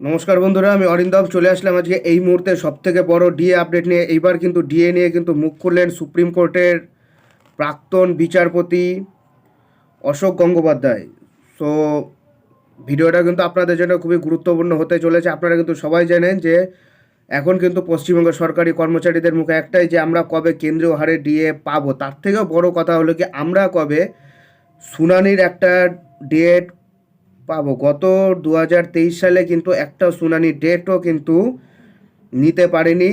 নমস্কার বন্ধুরা, আমি অরিন্দম, চলে আসলাম আজকে এই মুহূর্তে সব থেকে বড় ডিএ আপডেট নিয়ে। এইবার কিন্তু ডিএ নিয়ে কিন্তু মুখ খুললেন সুপ্রিম কোর্টের প্রাক্তন বিচারপতি অশোক গঙ্গোপাধ্যায়। সো ভিডিওটা কিন্তু আপনাদের জন্য খুবই গুরুত্বপূর্ণ হতে চলেছে। আপনারা কিন্তু সবাই জানেন যে এখন কিন্তু পশ্চিমবঙ্গ সরকারি কর্মচারীদের মুখে একটাই যে আমরা কবে কেন্দ্রীয় হারে ডিএ পাবো। তার থেকেও বড় কথা হলো কি, আমরা কবে শুনানির একটা ডেট পাবো। গত দু হাজার তেইশ সালে কিন্তু একটা শুনানি ডেটও কিন্তু নিতে পারেনি।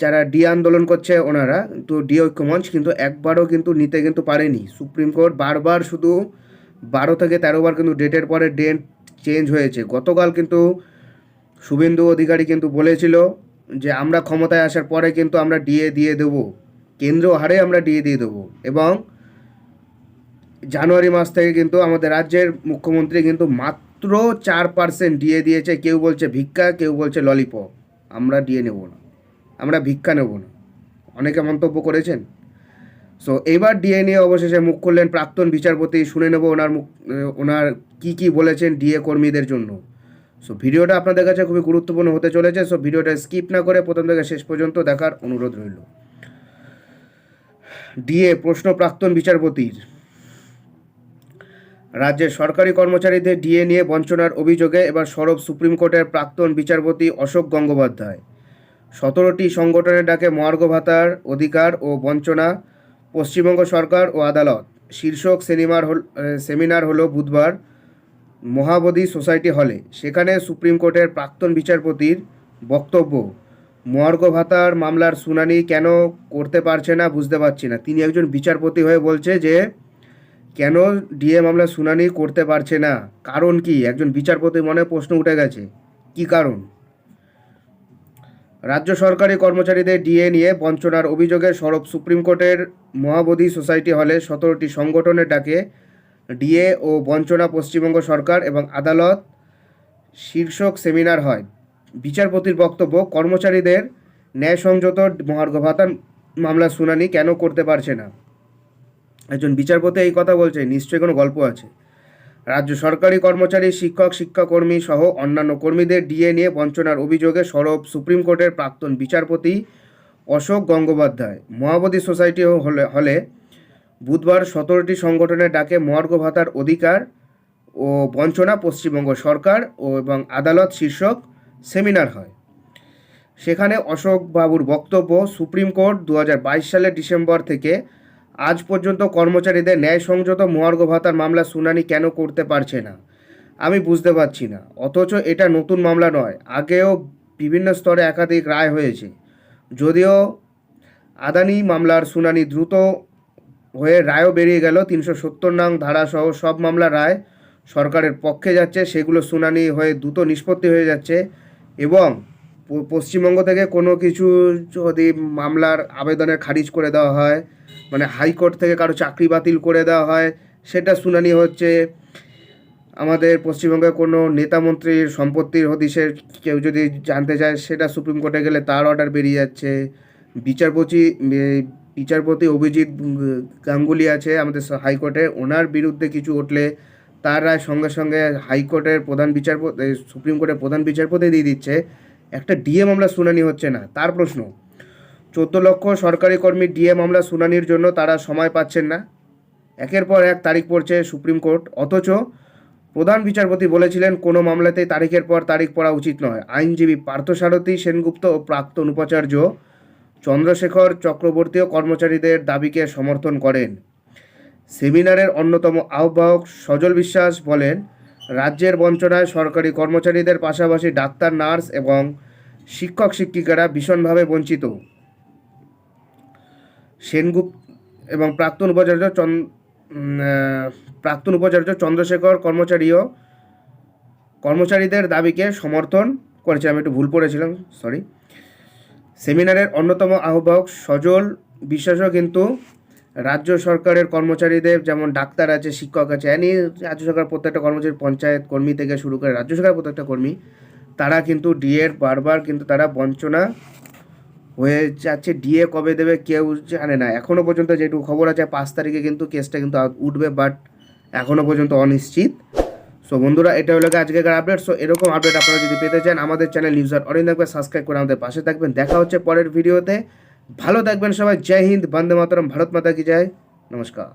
যারা ডি আন্দোলন করছে ওনারা, তো ডি ঐক্যমঞ্চ কিন্তু একবারও কিন্তু নিতে কিন্তু পারেনি। সুপ্রিম কোর্ট বারবার শুধু বারো থেকে তেরো বার কিন্তু ডেটের পরে ডেট চেঞ্জ হয়েছে। গতকাল কিন্তু শুভেন্দু অধিকারী কিন্তু বলেছিল যে, আমরা ক্ষমতায় আসার পরে কিন্তু আমরা ডিএ দিয়ে দেবো। কেন্দ্র হারে আমরা ডিএ দিয়ে দেবো। এবং জানুয়ারি মাস থেকে কিন্তু আমাদের রাজ্যের মুখ্যমন্ত্রী কিন্তু মাত্র চার পার্সেন্ট ডিএ দিয়েছে। কেউ বলছে ভিক্ষা, কেউ বলছে ললিপপ। আমরা ডিএ নেব না। আমরা ভিক্ষা নেব না। অনেকে মন্তব্য করেছেন। সো এবার ডিএ নিয়ে অবশেষে মুখ খুললেন প্রাক্তন বিচারপতি। শুনে নেব ওনার মুখ ওনার কী কী বলেছেন ডিএ কর্মীদের জন্য। সো ভিডিওটা আপনাদের কাছে খুবই গুরুত্বপূর্ণ হতে চলেছে। সো ভিডিওটা স্কিপ না করে প্রথম থেকে শেষ পর্যন্ত দেখার অনুরোধ রইল। ডিএ, প্রশ্ন প্রাক্তন বিচারপতির। রাজ্যের সরকারি কর্মচারীদের ডিএ নিয়ে বঞ্চনার অভিযোগে এবার সরব সুপ্রিম কোর্টের প্রাক্তন বিচারপতি অশোক গঙ্গোপাধ্যায়। সতেরোটি সংগঠনের ডাকে মহার্ঘ ভাতার অধিকার ও বঞ্চনা, পশ্চিমবঙ্গ সরকার ও আদালত। শীর্ষক সিনেমার হল সেমিনার হলো বুধবার মহাবোধি সোসাইটি হলে। সেখানে সুপ্রিম কোর্টের প্রাক্তন বিচারপতির বক্তব্য মহার্ঘ ভাতার মামলার শুনানি কেন করতে পারছে না বুঝতে পারছি না। তিনি একজন বিচারপতি হয়ে বলছে যে কেন ডিএ মামলা শুনানি করতে পারছে না? কারণ কি? একজন বিচারপতি মনে প্রশ্ন উঠে গেছে। কি কারণ? রাজ্য সরকারি কর্মচারীদের ডিএ নিয়ে বঞ্চনার অভিযোগে সরব সুপ্রিম কোর্টের মহাবোধি সোসাইটি হলে সতেরোটি সংগঠনের ডাকে ডিএ ও বঞ্চনা পশ্চিমবঙ্গ সরকার এবং আদালত শীর্ষক সেমিনার হয়। বিচারপতির বক্তব্য, কর্মচারীদের ন্যায় সংযত মহার্ঘ ভাতার মামলা শুনানি কেন করতে পারছে না? একজন বিচারপতি এই কথা বলছে নিশ্চয়ই কোনো গল্প আছে। রাজ্য সরকারি কর্মচারী, শিক্ষক, শিক্ষাকর্মী সহ অন্যান্য কর্মীদের ডিএ নিয়ে বঞ্চনার অভিযোগে সরব সুপ্রিম কোর্টের প্রাক্তন বিচারপতি অশোক গঙ্গোপাধ্যায়। মহাবোধি সোসাইটি হলে হলে বুধবার সতেরোটি সংগঠনের ডাকে মহার্ঘ ভাতার অধিকার ও বঞ্চনা পশ্চিমবঙ্গ সরকার ও এবং আদালত শীর্ষক সেমিনার হয়। সেখানে অশোক বাবুর বক্তব্য সুপ্রিম কোর্ট দু হাজার বাইশ সালের ডিসেম্বর থেকে আজ পর্যন্ত কর্মচারীদের ন্যায় সংযত মহার্ঘ ভাতার মামলা শুনানি কেন করতে পারছে না? আমি বুঝতে পারছি না। অথচ এটা নতুন মামলা নয়, আগেও বিভিন্ন স্তরে একাধিক রায় হয়েছে। যদিও আদানি মামলার শুনানি দ্রুত হয়ে রায়ও বেরিয়ে গেল, তিনশো সত্তর নং ধারাসহ সব মামলা রায় সরকারের পক্ষে যাচ্ছে, সেগুলো শুনানি হয়ে দ্রুত নিষ্পত্তি হয়ে যাচ্ছে এবং পশ্চিমবঙ্গ থেকে কোনো কিছু যদি মামলার আবেদনের খারিজ করে দেওয়া হয় মানে হাইকোর্ট থেকে কারও চাকরি বাতিল করে দেওয়া হয়। সেটা শুনানি হচ্ছে। আমাদের পশ্চিমবঙ্গে কোনো নেতা মন্ত্রীর সম্পত্তির হদিশের কেউ যদি জানতে চায়, সেটা সুপ্রিম কোর্টে গেলে তার অর্ডার বেরিয়ে যাচ্ছে। বিচারপতি বিচারপতি অভিজিৎ গাঙ্গুলি আছে আমাদের হাইকোর্টে ওনার বিরুদ্ধে কিছু উঠলে তার রায় সঙ্গে সঙ্গে হাইকোর্টের প্রধান বিচারপতি সুপ্রিম কোর্টের প্রধান বিচারপতি দিয়ে দিচ্ছে। একটা ডিএ মামলা শুনানি হচ্ছে না। তার প্রশ্ন চোদ্দ লক্ষ সরকারি কর্মী ডিএ মামলা শুনানির জন্য তারা সময় পাচ্ছেন না। একের পর এক তারিখ পড়ছে সুপ্রিম কোর্ট। অথচ প্রধান বিচারপতি বলেছিলেন, কোনো মামলাতেই তারিখের পর তারিখ পড়া উচিত নয়। আইনজীবী পার্থসারথী সেনগুপ্ত ও প্রাক্তন উপাচার্য চন্দ্রশেখর চক্রবর্তীও কর্মচারীদের দাবিকে সমর্থন করেন। সেমিনারের অন্যতম আহ্বায়ক সজল বিশ্বাস বলেন, রাজ্যের বঞ্চনায় সরকারি কর্মচারীদের পাশাপাশি ডাক্তার, নার্স এবং শিক্ষক শিক্ষিকারা ভীষণভাবে বঞ্চিত। সেনগুপ্ত এবং প্রাক্তন উপাচার্য চন প্রাক্তন উপাচার্য চন্দ্রশেখর কর্মচারীও কর্মচারীদের দাবিকে সমর্থন করেছে। আমি একটু ভুল পড়েছিলাম সরি সেমিনারের অন্যতম আহ্বায়ক সজল বিশ্বাসও কিন্তু রাজ্য সরকারের কর্মচারীদের যেমন ডাক্তার আছে, শিক্ষক আছে এনি রাজ্য সরকার প্রত্যেকটা কর্মচারী, পঞ্চায়েত কর্মী থেকে শুরু করে রাজ্য সরকার প্রত্যেকটা কর্মী, তারা কিন্তু ডিএর বারবার কিন্তু তারা বঞ্চনা হয়ে যাচ্ছে ডিএ কবে দেবে কেউ জানে না। এখনও পর্যন্ত যেটুকু খবর আছে, পাঁচ তারিখে কিন্তু কেসটা কিন্তু উঠবে বাট এখনও পর্যন্ত অনিশ্চিত। সো বন্ধুরা, এটা হলো আজকের আপডেট সো এরকম আপডেট আপনারা যদি পেতে চান, আমাদের চ্যানেল ইউজার অরিন থাকবে সাবস্ক্রাইব করে আমাদের পাশে থাকবেন। দেখা হচ্ছে পরের ভিডিওতে ভালো থাকবেন সবাই। জয় হিন্দ, বন্দে মাতরম, ভারত মাতা কি জয়। নমস্কার।